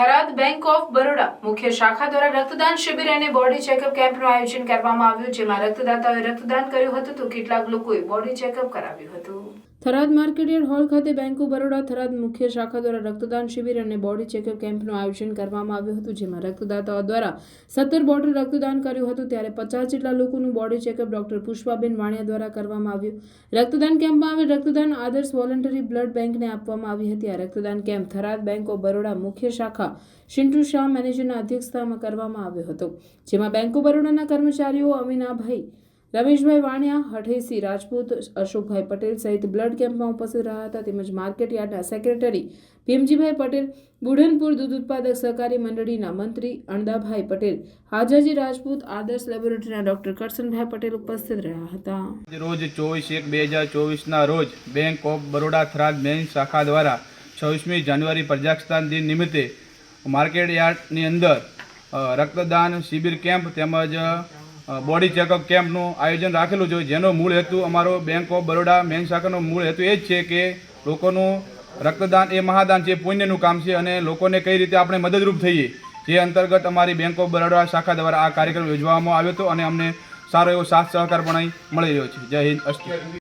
Tharad bank of Baroda મુખ્ય શાખા દ્વારા રક્તદાન શિબિર અને બોડી ચેકઅપ કેમ્પનું આયોજન કરવામાં આવ્યું, જેમાં રક્તદાતાઓએ રક્તદાન કર્યું હતું તો કેટલાક લોકોએ બોડી ચેકઅપ કરાવ્યું હતું. થરાદ માર્કેટયાર્ડ હોલ ખાતે બેંક ઓફ બરોડા, થરાદ મુખ્ય શાખા દ્વારા રક્તદાન શિબિર અને બોડી ચેકઅપ કેમ્પનું આયોજન કરવામાં આવ્યું હતું, જેમાં રક્તદાતાઓ દ્વારા સત્તર બોટલ રક્તદાન કર્યું હતું, ત્યારે પચાસ જેટલા લોકોનું body checkup doctor Pushpaben Vaniya દ્વારા કરવામાં આવ્યું. રક્તદાન કેમ્પમાં આવેલ રક્તદાન આદર્શ વોલન્ટરી બ્લડ બેંકને આપવામાં આવી હતી. આ રક્તદાન camp Tharad bank of Baroda મુખ્ય શાખા શિન્ટુ શાહ મેનેજરના અધ્યક્ષતામાં કરવામાં આવ્યો હતો, જેમાં બેંક ઓફ બરોડાના કર્મચારીઓ અમીનાભાઈ રમેશભાઈ વાણિયા, હઠેસી રાજપૂત, અશોકભાઈ પટેલ સહિત બ્લડ કેમ્પમાં ઉપસ્થિત રહ્યા હતા. તેમજ માર્કેટ યાર્ડના સેક્રેટરી ભીમજીભાઈ પટેલ, બુઢનપુર દૂધ ઉત્પાદક સહકારી મંડળીના મંત્રી અણદાભાઈ પટેલ, હાજાજી રાજપૂત, આદર્શ લેબોરેટરીના ડોક્ટર કરશનભાઈ પટેલ ઉપસ્થિત રહ્યા હતા. રોજ ચોવીસ એક બે હજાર ચોવીસના રોજ bank of Baroda Tharad main શાખા દ્વારા છવ્વીસમી જાન્યુઆરી પ્રજાસત્તાક દિન નિમિત્તે માર્કેટ યાર્ડની અંદર રક્તદાન શિબિર કેમ્પ તેમજ બોડી ચેકઅપ કેમ્પનું આયોજન રાખેલું છે. જેનો મૂળ હેતુ અમારો બેંક ઓફ બરોડા મેન શાખાનો મૂળ હેતુ એ જ છે કે લોકોનું રક્તદાન એ મહાદાન છે, પુણ્યનું કામ છે અને લોકોને કઈ રીતે આપણે મદદરૂપ થઈએ જે અંતર્ગત અમારી બેંક ઓફ બરોડા શાખા દ્વારા આ કાર્યક્રમ યોજવામાં આવ્યો હતો અને અમને સારો એવો સાથ સહકાર પણ મળી રહ્યો છે. જય હિન્દ, અસ્તુ.